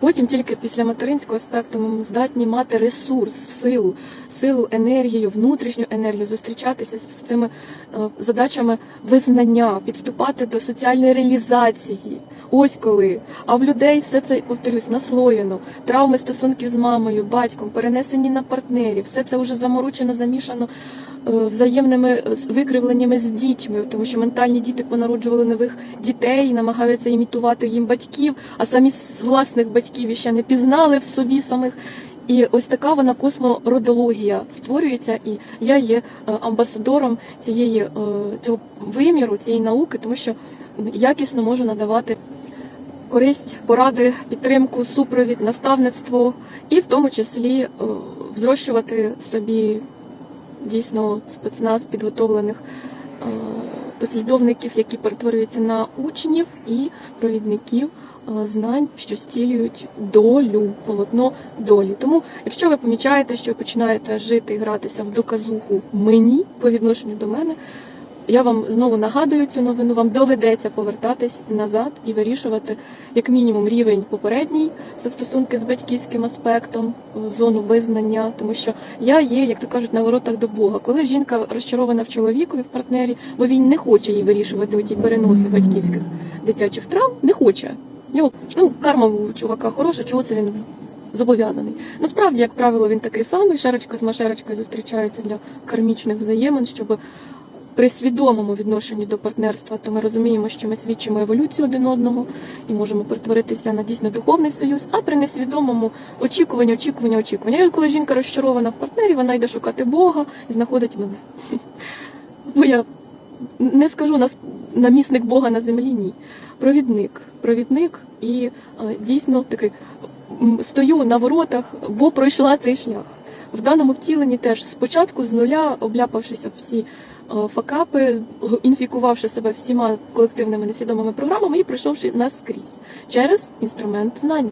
Потім тільки після материнського аспекту ми здатні мати ресурс, силу, силу, енергію, внутрішню енергію, зустрічатися з цими е, задачами визнання, підступати до соціальної реалізації. Ось коли. А в людей все це, повторюсь, наслоєно. Травми стосунків з мамою, батьком, перенесені на партнерів, все це вже заморочено, замішано взаємними е, викривленнями з дітьми, тому що ментальні діти понароджували нових дітей, намагаються імітувати їм батьків, а самі власних батьків ще не пізнали в собі самих. І ось така вона космородологія створюється, і я є е, амбасадором цієї е, цього виміру, цієї науки, тому що якісно можу надавати користь, поради, підтримку, супровід, наставництво, і в тому числі взрощувати собі дійсно спецназ підготовлених е, послідовників, які перетворюються на учнів і провідників е, знань, що стілюють долю, полотно долі. Тому, якщо ви помічаєте, що починаєте жити і гратися в доказуху мені по відношенню до мене. Я вам знову нагадую цю новину. Вам доведеться повертатись назад і вирішувати як мінімум рівень попередній це стосунки з батьківським аспектом, зону визнання, тому що я є, як то кажуть, на воротах до Бога. Коли жінка розчарована в чоловікові, в партнері, бо він не хоче їй вирішувати ті переноси батьківських дитячих травм, не хоче. Його ну карма у чувака хороша, чого це він зобов'язаний. Насправді, як правило, він такий самий. Шерочка з машерочкою зустрічаються для кармічних взаємин, щоб при свідомому відношенні до партнерства, то ми розуміємо, що ми свідчимо еволюцію один одного і можемо перетворитися на дійсно духовний союз, а при несвідомому очікування, очікування, очікування. І коли жінка розчарована в партнері, вона йде шукати Бога і знаходить мене. Бо я не скажу нас намісник Бога на землі, ні. Провідник. Провідник і е, дійсно такий стою на воротах, бо пройшла цей шлях. В даному втіленні теж спочатку з нуля, обляпавшися всі е, факапи, інфікувавши себе всіма колективними несвідомими програмами і пройшовши наскрізь через інструмент знань.